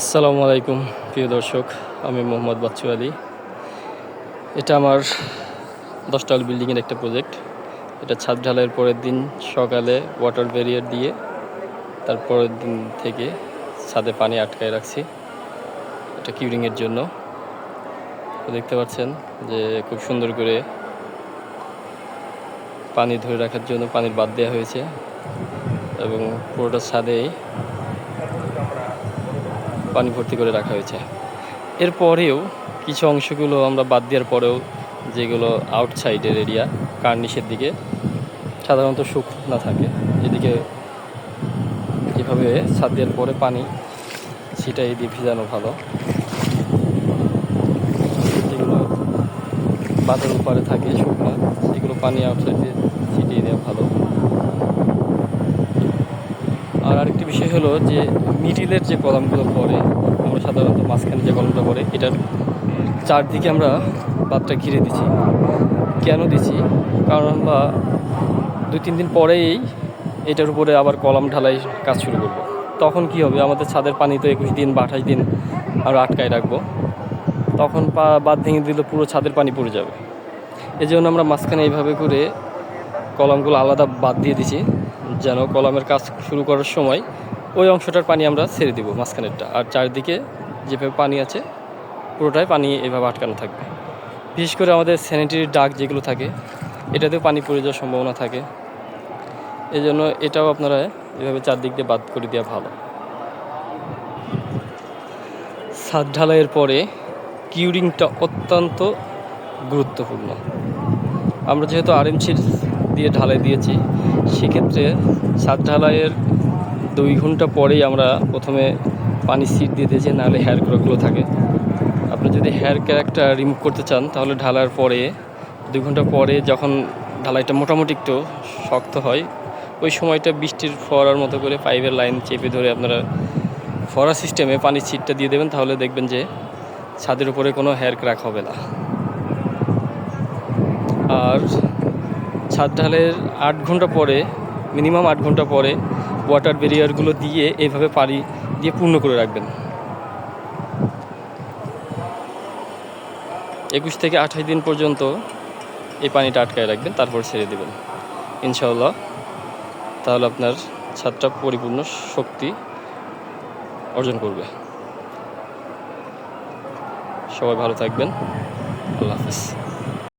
আসসালামু আলাইকুম, প্রিয় দর্শক। আমি মোহাম্মদ বাচ্চু আলী। এটা আমার দশটাল বিল্ডিংয়ের একটা প্রজেক্ট। এটা ছাদ ঢালাইয়ের পরের দিন সকালে ওয়াটার ব্যারিয়ার দিয়ে তারপরের দিন থেকে ছাদে পানি আটকায় রাখছি। এটা কিউরিংয়ের জন্য। দেখতে পাচ্ছেন যে খুব সুন্দর করে পানি ধরে রাখার জন্য পানির বাদ দেওয়া হয়েছে এবং পুরোটা ছাদেই পানি ভর্তি করে রাখা হয়েছে। এরপরেও কিছু অংশগুলো আমরা বাদ দেওয়ার পরেও যেগুলো আউটসাইডের এরিয়া কার্নিশের দিকে সাধারণত শুকনো থাকে। এদিকে এভাবে ছাদ দেওয়ার পরে পানি ছিটাই দিয়ে ভিজানো ভালো। যেগুলো বাঁধের উপরে থাকে শুকনো, সেগুলো পানি আউটসাইডে ছিটিয়ে দেওয়া ভালো। আর আরেকটি বিষয় হলো যে মিডিলের যে কলামগুলো পড়ে, আমরা সাধারণত মাঝখানে যে কলমটা পড়ে, এটার চারদিকে আমরা বাদটা ঘিরে দিচ্ছি কেন দিচ্ছি কারণ আমরা দুই তিন দিন পরেই এটার উপরে আবার কলম ঢালাই কাজ শুরু করব। তখন কি হবে? আমাদের ছাদের পানি তো একুশ দিন বা আঠাশ দিন আমরা আটকায় রাখব। তখন পা বাদ ভেঙে দিলে পুরো ছাদের পানি পড়ে যাবে। এই জন্য আমরা মাঝখানে এইভাবে করে কলমগুলো আলাদা বাদ দিয়ে দিছি। যেন কলমের কাজ শুরু করার সময় ওই অংশটার পানি আমরা ছেড়ে দিব মাঝখানেরটা। আর চারদিকে যেভাবে পানি আছে, পুরোটাই পানি এভাবে আটকানো থাকবে। বিশেষ করে আমাদের স্যানিটারি ডাক যেগুলো থাকে, এটাতেও পানি পড়ে যাওয়ার সম্ভাবনা থাকে। এই জন্য এটাও আপনারা এভাবে চারদিক দিয়ে বাদ করে দেওয়া ভালো। ছাদ ঢালাইয়ের পরে কিউরিংটা অত্যন্ত গুরুত্বপূর্ণ। আমরা যেহেতু আরএমসি দিয়ে ঢালাই দিয়েছি সেক্ষেত্রে ছাদ ঢালাইয়ের দুই ঘণ্টা পরেই আমরা প্রথমে পানি সিট দিয়ে দিয়েছি, নাহলে হেয়ার ক্রকগুলো থাকে। আপনি যদি হেয়ার ক্র্যাকটা রিমুভ করতে চান, তাহলে ঢালার পরে, দুই ঘণ্টা পরে যখন ঢালাইটা মোটামুটি একটু শক্ত হয়, ওই সময়টা বৃষ্টির ফোয়ারার মতো করে পাইপের লাইন চেপে ধরে আপনারা ফোয়ারা সিস্টেমে পানির সিটটা দিয়ে দেবেন, তাহলে দেখবেন যে ছাদের উপরে কোনো হেয়ার ক্র্যাক হবে না। আর ছাদ ঢালের আট ঘণ্টা পরে মিনিমাম আট ঘণ্টা পরে ওয়াটার ব্যারিয়ারগুলো দিয়ে এইভাবে পানি দিয়ে পূর্ণ করে রাখবেন। একুশ থেকে আঠাশ দিন পর্যন্ত এই পানিটা আটকায় রাখবেন, তারপর ছেড়ে দেবেন। ইনশাআল্লাহ, তাহলে আপনার ছাদটা পরিপূর্ণ শক্তি অর্জন করবে। সবাই ভালো থাকবেন। আল্লাহ হাফিজ।